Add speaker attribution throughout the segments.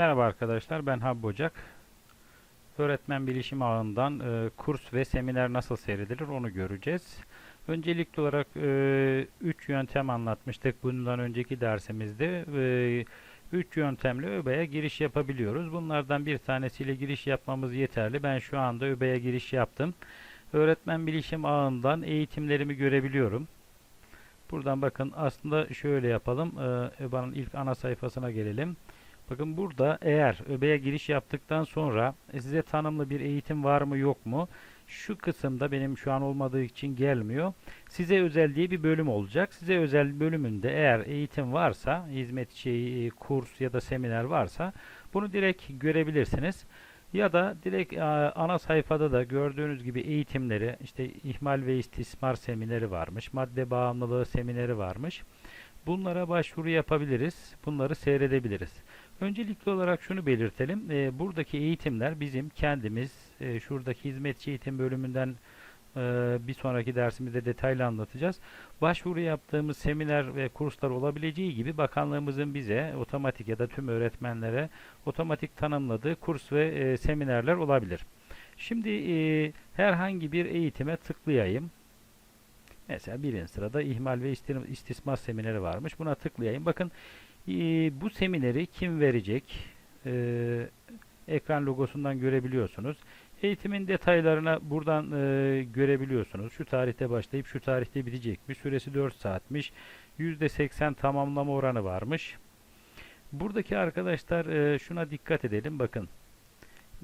Speaker 1: Merhaba arkadaşlar, ben Habib Ocak. Öğretmen bilişim ağından e, kurs ve seminer nasıl seyredilir onu göreceğiz. Öncelikli olarak 3 yöntem anlatmıştık bundan önceki dersimizde. 3 yöntemle ÖBE'ye giriş yapabiliyoruz. Bunlardan bir tanesiyle giriş yapmamız yeterli. Ben şu anda ÖBE'ye giriş yaptım. Öğretmen bilişim ağından eğitimlerimi görebiliyorum. Buradan bakın aslında şöyle yapalım. E, ÖBA'nın ilk ana sayfasına gelelim. Bakın burada eğer ÖBE'ye giriş yaptıktan sonra e, size tanımlı bir eğitim var mı yok mu? Şu kısımda benim şu an olmadığı için gelmiyor. Size özel diye bir bölüm olacak. Size özel bölümünde eğer eğitim varsa, hizmet şeyi, e, kurs ya da seminer varsa bunu direkt görebilirsiniz. Ya da direkt e, ana sayfada da gördüğünüz gibi eğitimleri, işte ihmal ve istismar semineri varmış, madde bağımlılığı semineri varmış. Bunlara başvuru yapabiliriz. Bunları seyredebiliriz. Öncelikli olarak şunu belirtelim. E, buradaki eğitimler bizim kendimiz e, şuradaki hizmetçi eğitim bölümünden e, bir sonraki dersimizde detaylı anlatacağız. Başvuru yaptığımız seminer ve kurslar olabileceği gibi bakanlığımızın bize otomatik ya da tüm öğretmenlere otomatik tanımladığı kurs ve e, seminerler olabilir. Şimdi e, herhangi bir eğitime tıklayayım. Mesela birinci sırada ihmal ve istismar semineri varmış. Buna tıklayayım. Bakın e, bu semineri kim verecek? E, ekran logosundan görebiliyorsunuz. Eğitimin detaylarına buradan e, görebiliyorsunuz. Şu tarihte başlayıp şu tarihte bitecekmiş. Süresi 4 saatmiş. %80 tamamlama oranı varmış. Buradaki arkadaşlar e, şuna dikkat edelim. Bakın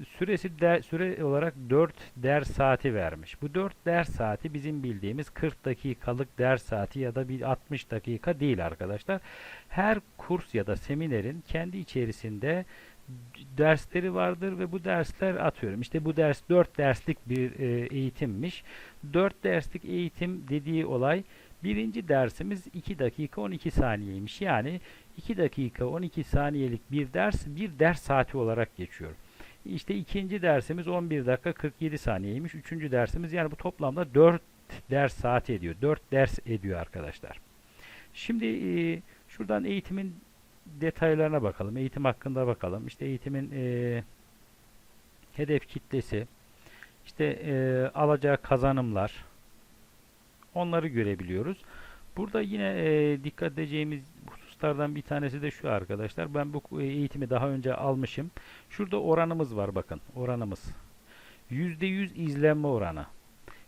Speaker 1: süresi de, süre olarak 4 ders saati vermiş. Bu 4 ders saati bizim bildiğimiz 40 dakikalık ders saati ya da bir 60 dakika değil arkadaşlar. Her kurs ya da seminerin kendi içerisinde dersleri vardır ve bu dersler atıyorum. İşte bu ders 4 derslik bir e, eğitimmiş. 4 derslik eğitim dediği olay birinci dersimiz 2 dakika 12 saniyeymiş. Yani 2 dakika 12 saniyelik bir ders bir ders saati olarak geçiyor. İşte ikinci dersimiz 11 dakika 47 saniyeymiş. Üçüncü dersimiz yani bu toplamda 4 ders saati ediyor. 4 ders ediyor arkadaşlar. Şimdi e, şuradan eğitimin detaylarına bakalım. Eğitim hakkında bakalım. İşte eğitimin e, hedef kitlesi, işte e, alacağı kazanımlar, onları görebiliyoruz. Burada yine e, dikkat edeceğimiz hususlardan bir tanesi de şu arkadaşlar. Ben bu eğitimi daha önce almışım. Şurada oranımız var bakın. Oranımız. %100 izlenme oranı.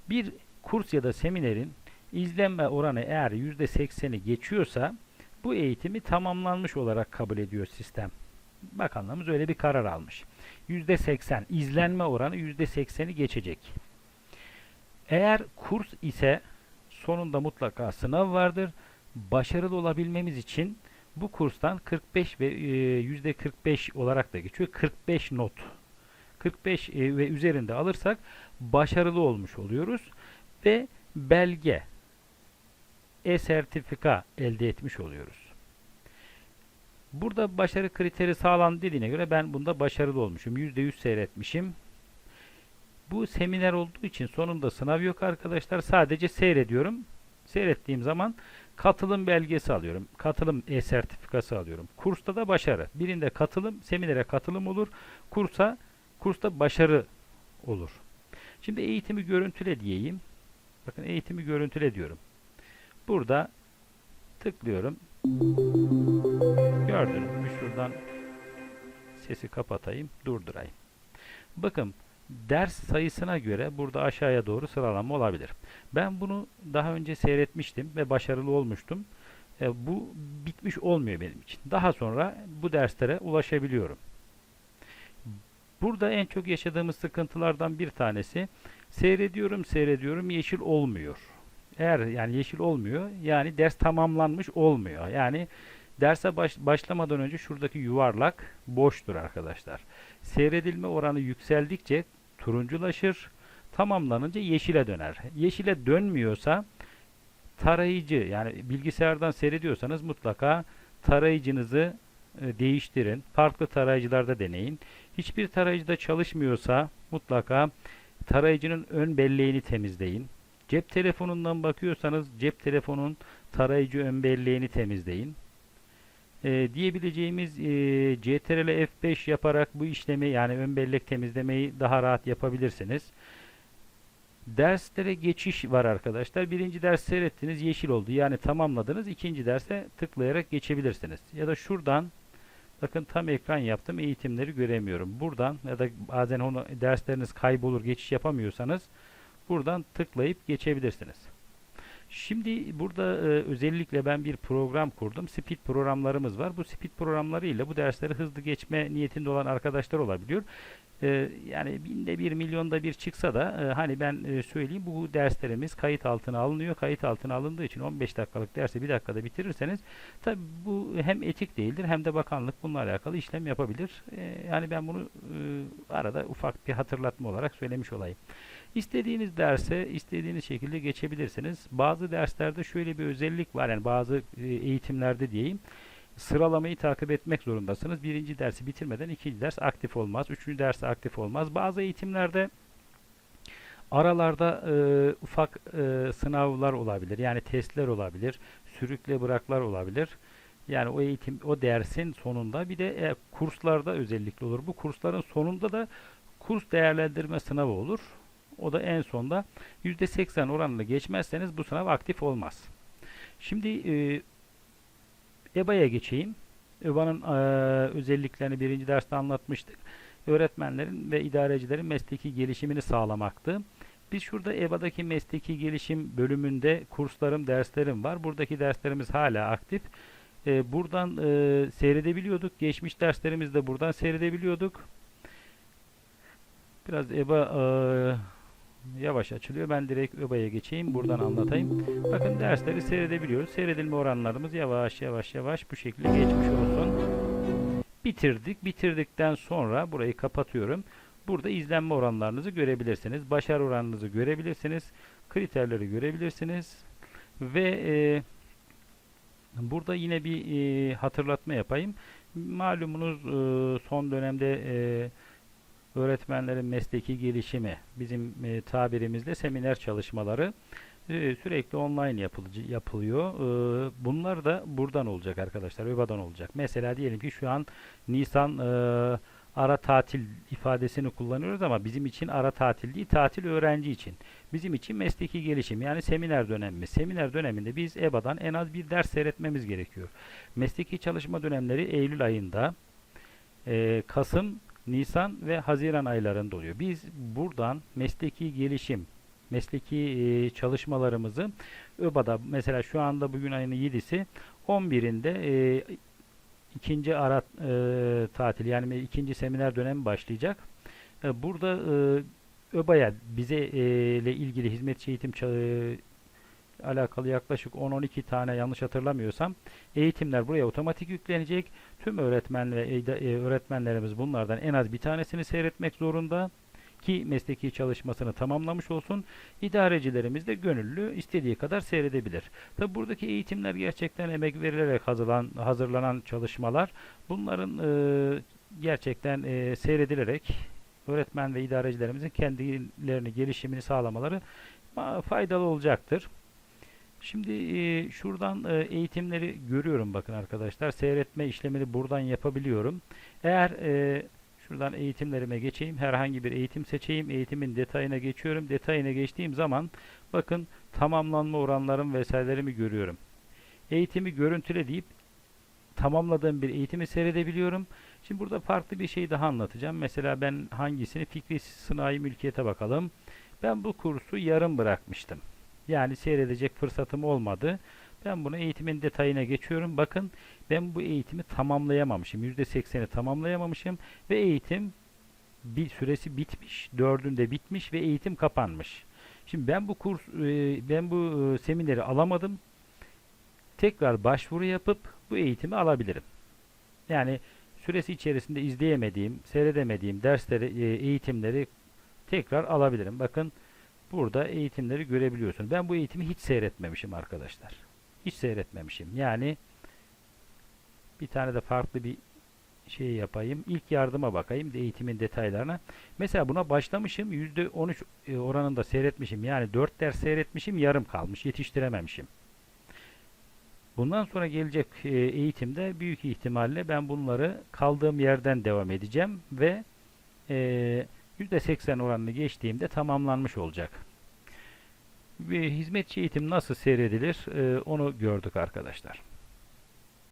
Speaker 1: Bir kurs ya da seminerin izlenme oranı eğer %80'i geçiyorsa bu eğitimi tamamlanmış olarak kabul ediyor sistem. Bakanlığımız öyle bir karar almış. %80 izlenme oranı %80'i geçecek. Eğer kurs ise sonunda mutlaka sınav vardır. Başarılı olabilmemiz için bu kurstan 45 ve e, yüzde 45 olarak da geçiyor. 45 not. 45 e, ve üzerinde alırsak başarılı olmuş oluyoruz ve belge e-sertifika elde etmiş oluyoruz. Burada başarı kriteri sağlandı dediğine göre ben bunda başarılı olmuşum. %100 seyretmişim. Bu seminer olduğu için sonunda sınav yok arkadaşlar. Sadece seyrediyorum. Seyrettiğim zaman katılım belgesi alıyorum. Katılım e-sertifikası alıyorum. Kursta da başarı. Birinde katılım, seminere katılım olur. Kursa kursta başarı olur. Şimdi eğitimi görüntüle diyeyim. Bakın eğitimi görüntüle diyorum. Burada tıklıyorum. Gördünüz mü? Şuradan sesi kapatayım, durdurayım. Bakın ders sayısına göre burada aşağıya doğru sıralama olabilir. Ben bunu daha önce seyretmiştim ve başarılı olmuştum. E, bu bitmiş olmuyor benim için. Daha sonra bu derslere ulaşabiliyorum. Burada en çok yaşadığımız sıkıntılardan bir tanesi seyrediyorum seyrediyorum yeşil olmuyor. Eğer yani yeşil olmuyor yani ders tamamlanmış olmuyor. Yani derse baş, başlamadan önce şuradaki yuvarlak boştur arkadaşlar. Seyredilme oranı yükseldikçe turunculaşır. Tamamlanınca yeşile döner. Yeşile dönmüyorsa tarayıcı yani bilgisayardan seyrediyorsanız mutlaka tarayıcınızı e, değiştirin. Farklı tarayıcılarda deneyin. Hiçbir tarayıcıda çalışmıyorsa mutlaka tarayıcının ön belleğini temizleyin. Cep telefonundan bakıyorsanız cep telefonun tarayıcı ön belleğini temizleyin. E, diyebileceğimiz e, CTRL F5 yaparak bu işlemi yani ön bellek temizlemeyi daha rahat yapabilirsiniz. Derslere geçiş var arkadaşlar. Birinci ders seyrettiniz yeşil oldu. Yani tamamladınız. İkinci derse tıklayarak geçebilirsiniz. Ya da şuradan bakın tam ekran yaptım. Eğitimleri göremiyorum. Buradan ya da bazen onu dersleriniz kaybolur geçiş yapamıyorsanız buradan tıklayıp geçebilirsiniz. Şimdi burada e, özellikle ben bir program kurdum. Speed programlarımız var. Bu speed programlarıyla bu dersleri hızlı geçme niyetinde olan arkadaşlar olabiliyor. E, yani binde bir milyonda bir çıksa da e, hani ben e, söyleyeyim bu derslerimiz kayıt altına alınıyor. Kayıt altına alındığı için 15 dakikalık dersi bir dakikada bitirirseniz tabi bu hem etik değildir hem de bakanlık bununla alakalı işlem yapabilir. E, yani ben bunu e, arada ufak bir hatırlatma olarak söylemiş olayım. İstediğiniz derse istediğiniz şekilde geçebilirsiniz. Bazı derslerde şöyle bir özellik var. Yani bazı e, eğitimlerde diyeyim. Sıralamayı takip etmek zorundasınız. Birinci dersi bitirmeden ikinci ders aktif olmaz. Üçüncü ders aktif olmaz. Bazı eğitimlerde aralarda e, ufak e, sınavlar olabilir. Yani testler olabilir. Sürükle bıraklar olabilir. Yani o eğitim, o dersin sonunda bir de e, kurslarda özellikle olur. Bu kursların sonunda da kurs değerlendirme sınavı olur. O da en sonda %80 oranla geçmezseniz bu sınav aktif olmaz. Şimdi e, EBA'ya geçeyim. EBA'nın e, özelliklerini birinci derste anlatmıştık. Öğretmenlerin ve idarecilerin mesleki gelişimini sağlamaktı. Biz şurada EBA'daki mesleki gelişim bölümünde kurslarım, derslerim var. Buradaki derslerimiz hala aktif. E, buradan e, seyredebiliyorduk. Geçmiş derslerimizi de buradan seyredebiliyorduk. Biraz EBA e, yavaş açılıyor. Ben direkt ÖBA'ya geçeyim. Buradan anlatayım. Bakın dersleri seyredebiliyoruz. Seyredilme oranlarımız yavaş yavaş yavaş bu şekilde geçmiş olsun. Bitirdik. Bitirdikten sonra burayı kapatıyorum. Burada izlenme oranlarınızı görebilirsiniz. Başarı oranınızı görebilirsiniz. Kriterleri görebilirsiniz. Ve e, burada yine bir e, hatırlatma yapayım. Malumunuz e, son dönemde e, öğretmenlerin mesleki gelişimi bizim e, tabirimizde seminer çalışmaları e, sürekli online yapılıcı, yapılıyor. E, bunlar da buradan olacak arkadaşlar. ÖBA'dan olacak. Mesela diyelim ki şu an Nisan e, ara tatil ifadesini kullanıyoruz ama bizim için ara tatil değil, tatil öğrenci için. Bizim için mesleki gelişim yani seminer dönemi. Seminer döneminde biz EBA'dan en az bir ders seyretmemiz gerekiyor. Mesleki çalışma dönemleri Eylül ayında, e, Kasım Nisan ve Haziran aylarında oluyor. Biz buradan mesleki gelişim, mesleki e, çalışmalarımızı ÖBA'da mesela şu anda bugün ayının 7'si 11'inde e, ikinci ara e, tatil yani ikinci seminer dönemi başlayacak. E, burada e, ÖBA'ya bize e, ile ilgili hizmetçi eğitim alakalı yaklaşık 10-12 tane yanlış hatırlamıyorsam eğitimler buraya otomatik yüklenecek. Tüm öğretmen ve e, öğretmenlerimiz bunlardan en az bir tanesini seyretmek zorunda ki mesleki çalışmasını tamamlamış olsun. İdarecilerimiz de gönüllü istediği kadar seyredebilir. Tabi buradaki eğitimler gerçekten emek verilerek hazırlan, hazırlanan çalışmalar. Bunların e, gerçekten e, seyredilerek öğretmen ve idarecilerimizin kendilerini gelişimini sağlamaları faydalı olacaktır. Şimdi e, şuradan e, eğitimleri görüyorum bakın arkadaşlar. Seyretme işlemini buradan yapabiliyorum. Eğer e, şuradan eğitimlerime geçeyim. Herhangi bir eğitim seçeyim. Eğitimin detayına geçiyorum. Detayına geçtiğim zaman bakın tamamlanma oranlarım vesairelerimi görüyorum. Eğitimi görüntüle deyip tamamladığım bir eğitimi seyredebiliyorum. Şimdi burada farklı bir şey daha anlatacağım. Mesela ben hangisini fikri sınai mülkiyete bakalım. Ben bu kursu yarım bırakmıştım. Yani seyredecek fırsatım olmadı. Ben bunu eğitimin detayına geçiyorum. Bakın ben bu eğitimi tamamlayamamışım. %80'i tamamlayamamışım ve eğitim bir süresi bitmiş. Dördünde bitmiş ve eğitim kapanmış. Şimdi ben bu kurs e, ben bu e, semineri alamadım. Tekrar başvuru yapıp bu eğitimi alabilirim. Yani süresi içerisinde izleyemediğim, seyredemediğim dersleri, e, eğitimleri tekrar alabilirim. Bakın burada eğitimleri görebiliyorsun. Ben bu eğitimi hiç seyretmemişim arkadaşlar. Hiç seyretmemişim. Yani bir tane de farklı bir şey yapayım. İlk yardıma bakayım eğitimin detaylarına. Mesela buna başlamışım. %13 e, oranında seyretmişim. Yani 4 ders seyretmişim. Yarım kalmış. Yetiştirememişim. Bundan sonra gelecek e, eğitimde büyük ihtimalle ben bunları kaldığım yerden devam edeceğim ve e, %80 oranını geçtiğimde tamamlanmış olacak. Bir hizmetçi eğitim nasıl seyredilir e, onu gördük arkadaşlar.